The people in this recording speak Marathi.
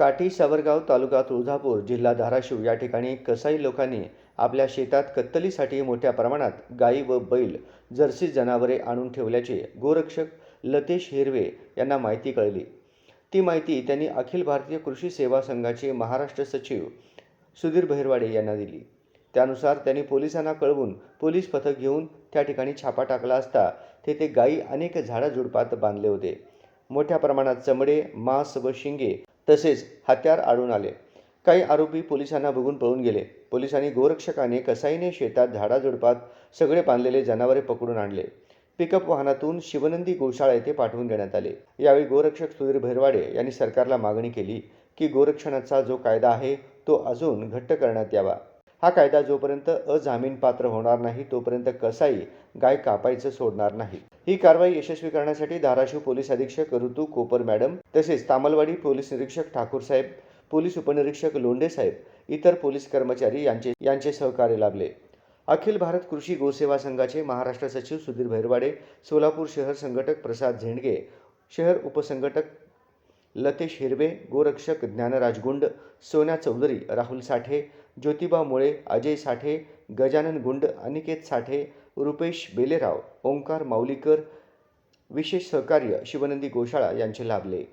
काठी सावरगाव तालुका तुळजापूर जिल्हा धाराशिव या ठिकाणी कसाई लोकांनी आपल्या शेतात कत्तलीसाठी मोठ्या प्रमाणात गायी व बैल जर्सी जनावरे आणून ठेवल्याचे गोरक्षक लतेश हिरवे यांना माहिती कळली. ती माहिती त्यांनी अखिल भारतीय कृषी सेवा संघाचे महाराष्ट्र सचिव सुधीर बहिरवाडे यांना दिली. त्यानुसार त्यांनी पोलिसांना कळवून पोलीस पथक घेऊन त्या ठिकाणी छापा टाकला असता तेथे गायी अनेक झाडाझुडपात बांधले होते. मोठ्या प्रमाणात चमडे मांस व शिंगे तसेच हत्यार आढळून आले. काही आरोपी पोलिसांना बघून पळून गेले. पोलिसांनी गोरक्षकाने कसाईने शेतात झाडाझुडपात सगळे बांधलेले जनावरे पकडून आणले. पिकअप वाहनातून शिवनंदी गोशाळा येथे पाठवून देण्यात आले. यावेळी गोरक्षक सुधीर भैरवाडे यांनी सरकारला मागणी केली की गोरक्षणाचा जो कायदा आहे तो अजून घट्ट करण्यात यावा. हा कायदा जोपर्यंत अजामीनपात्र होणार नाही तोपर्यंत कसाई गाय कापायचं सोडणार नाही. ही कारवाई यशस्वी करण्यासाठी धाराशिव पोलीस अधीक्षक ऋतू कोपर मॅडम तसेच तामलवाडी पोलीस निरीक्षक ठाकूर साहेब पोलीस उपनिरीक्षक लोंढे साहेब इतर पोलीस कर्मचारी यांचे यांचे सहकार्य लाभले. अखिल भारत कृषी गोसेवा संघाचे महाराष्ट्र सचिव सुधीर भैरवाडे सोलापूर शहर संघटक प्रसाद झेंडगे शहर उपसंघटक लतेश हिरवे गोरक्षक ज्ञानराज गुंड सोन्या चौधरी राहुल साठे ज्योतिबा मुळे अजय साठे गजानन गुंड अनिकेत साठे रुपेश बेलेराव ओंकार माऊलीकर विशेष सहकार्य शिवनंदी गोशाळा यांचे लाभले.